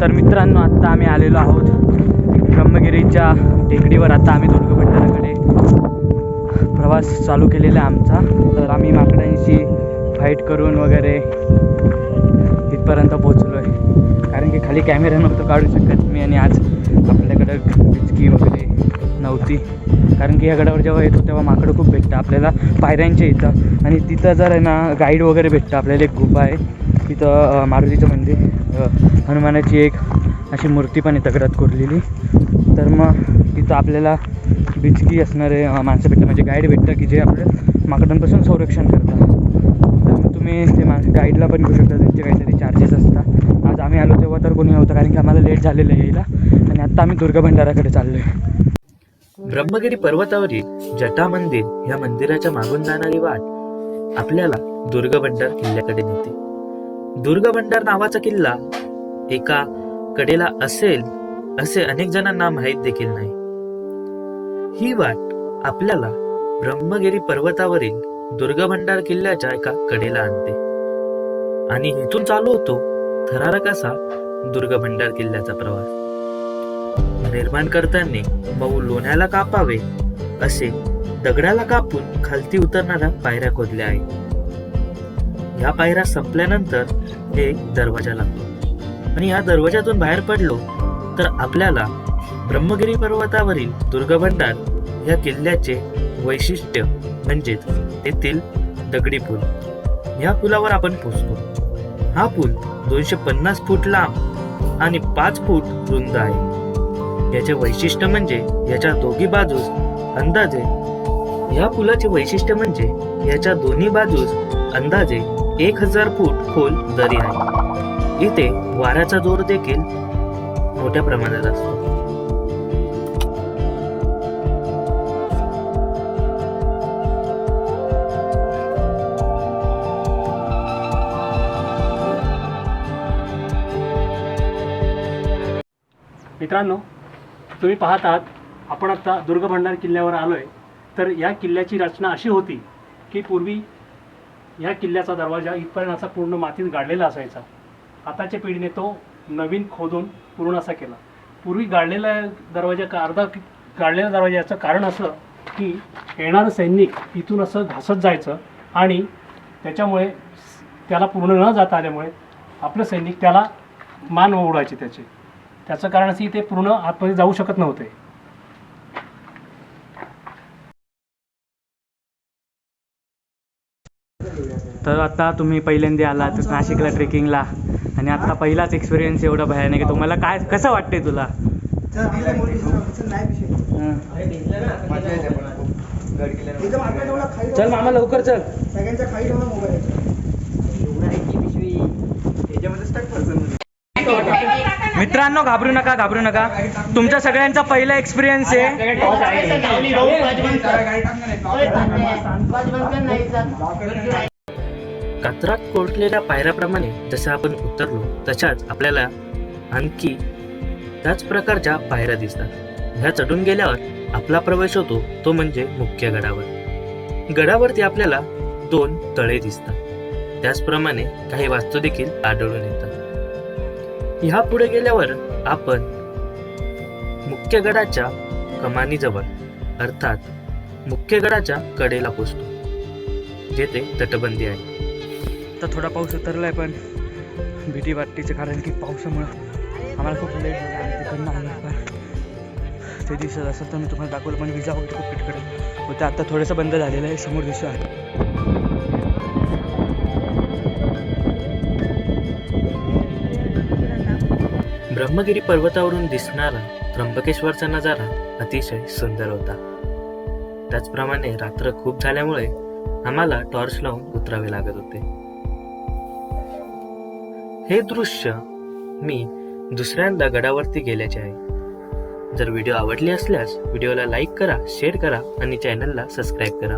तर मित्रांनो आत्ता आम्ही आलेलो आहोत ब्रह्मगिरीच्या टेकडीवर. आता आम्ही दुर्ग भंडाराकडे प्रवास चालू केलेला आहे आमचा. तर आम्ही माकडांशी फाईट करून वगैरे तिथपर्यंत पोचलो आहे कारण की खाली कॅमेरा नव्हतं काढू शकत मी आणि आज आपल्याकडं बिचकी वगैरे नव्हती. कारण की या गडावर जेव्हा येतो तेव्हा माकडं खूप भेटतं आपल्याला पायऱ्यांच्या इथं. आणि तिथं जर आहे ना गाईड वगैरे भेटतं. आपल्याला एक गुफा आहे. तिथं मारुतीचं मंदिर. हनुमानाची एक अशी मूर्ती पण आहे दगडात कोरलेली. तर मग तिथं आपल्याला बिचकी असणारे माणसं भेटतं म्हणजे गाईड भेटतं की जे आपल्या माकडांपासून संरक्षण करतात. तर मग तुम्ही ते माणसं गाईडला पण घेऊ शकता. त्यांचे काहीतरी चार्जेस असतात. आज आम्ही आलो तेव्हा तर कोणी नव्हतं. कारण की आम्हाला लेट झालेलं आहे यायला. आणि आत्ता आम्ही दुर्गा भंडाराकडे चाललो आहे ब्रह्मगिरी पर्वतावरील जटा मंदिर या मंदिराच्या मागून जाणारी वाट आपल्याला दुर्गभंडार किल्ल्याकडे नेते. दुर्गबंडार नावाचा किल्ला एका कडेला असेल असे अनेक जणांना माहीत देखील नाही. ही वाट आपल्याला ब्रह्मगिरी पर्वतावरील दुर्गभंडार किल्ल्याच्या एका कडेला आणते. आणि इथून चालू होतो थरारकाचा दुर्गभंडार किल्ल्याचा प्रवास. निर्माण करताना मऊ लोण्याला कापावे असे दगडाला कापून खालती उतरणाऱ्या पायऱ्या खोदल्या आहेत. या पायऱ्या संपल्यानंतर एक दरवाजा लागतो. आणि या दरवाजातून बाहेर पडलो तर आपल्याला ब्रह्मगिरी पर्वतावरील दुर्गभंडार या किल्ल्याचे वैशिष्ट्य म्हणजेच तेथील दगडी पूल. या पुलावर आपण पोचतो हा पूल दोनशे पन्नास फूट लांब आणि पाच फूट रुंद आहे. याचे वैशिष्ट्य म्हणजे याच्या दोघी बाजूस अंदाजे या पुलाचे वैशिष्ट्य म्हणजे याच्या दोन्ही बाजूस अंदाजे एक हजार फूट खोल दरी आहे. इथे वाऱ्याचा जोर देखील मोठ्या प्रमाणात असतो. मित्रांनो तुम्ही पाहत आहात आपण आत्ता दुर्गभंडार किल्ल्यावर आलो आहे तर या किल्ल्याची रचना अशी होती की पूर्वी या किल्ल्याचा दरवाजा इथपर्यंत असा पूर्ण मातीत गाडलेला असायचा. आताच्या पिढीने तो नवीन खोदून पूर्ण असा केला. पूर्वी गाडलेला दरवाजा का अर्धा गाडलेला दरवाजा याचं कारण असं की येणारं सैनिक इथून असं घासत जायचं आणि त्याच्यामुळे त्याला पूर्ण न जाता आल्यामुळे आपलं सैनिक त्याला मान ओढायचे त्याचे. त्याचं कारण असं की ते पूर्ण आतमध्ये जाऊ शकत नव्हते. तर आता तुम्ही पहिल्यांदा आलात नाशिकला ट्रेकिंगला. आणि आता पहिलाच एक्सपिरियन्स एवढा भयानक आहे. तुम्हाला काय कसं वाटतंय तुला. चल मामा लवकर चल. सगळ्यांच्या खाली मित्रांनो घाबरू नका घाबरू नका. तुमच्या सगळ्यांचा पहिला एक्सपिरियन्स आहे. कात्रात कोरलेल्या पायऱ्याप्रमाणे जसं आपण उतरलो तशाच आपल्याला आणखी त्याच प्रकारच्या पायऱ्या दिसतात. ह्या चढून गेल्यावर आपला प्रवेश होतो तो म्हणजे मुख्य गडावर. गडावरती आपल्याला दोन तळे दिसतात. त्याचप्रमाणे काही वास्तू देखील आढळून येतात. ह्या पुढे गेल्यावर आपण मुख्य गडाच्या कमानीजवळ अर्थात मुख्य गडाच्या कडेला पोचतो जेथे तटबंदी आहे. तर थोडा पाऊस उतरलाय पण भीती वाटतेचे कारण की पावसामुळं आम्हाला खूप लेट झाला आणि तिकडनं आम्ही पण ते दिसत असेल तर मी तुम्हाला दाखवलं पण विजा वगैरे खूप किटकडे होते आता थोडंसं बंद झालेलं आहे समोर दिसत आहे. ब्रह्मगिरी पर्वतावरून दिसणारा त्र्यंबकेश्वरचा नजारा अतिशय सुंदर होता. त्याचप्रमाणे रात्र खूप झाल्यामुळे आम्हाला टॉर्च लावून उतरावे लागत होते. हे दृश्य मी दुसऱ्यांदा गडावरती गेल्याचे आहे. जर व्हिडिओ आवडली असल्यास व्हिडिओला लाईक करा शेअर करा आणि चॅनलला सबस्क्राईब करा.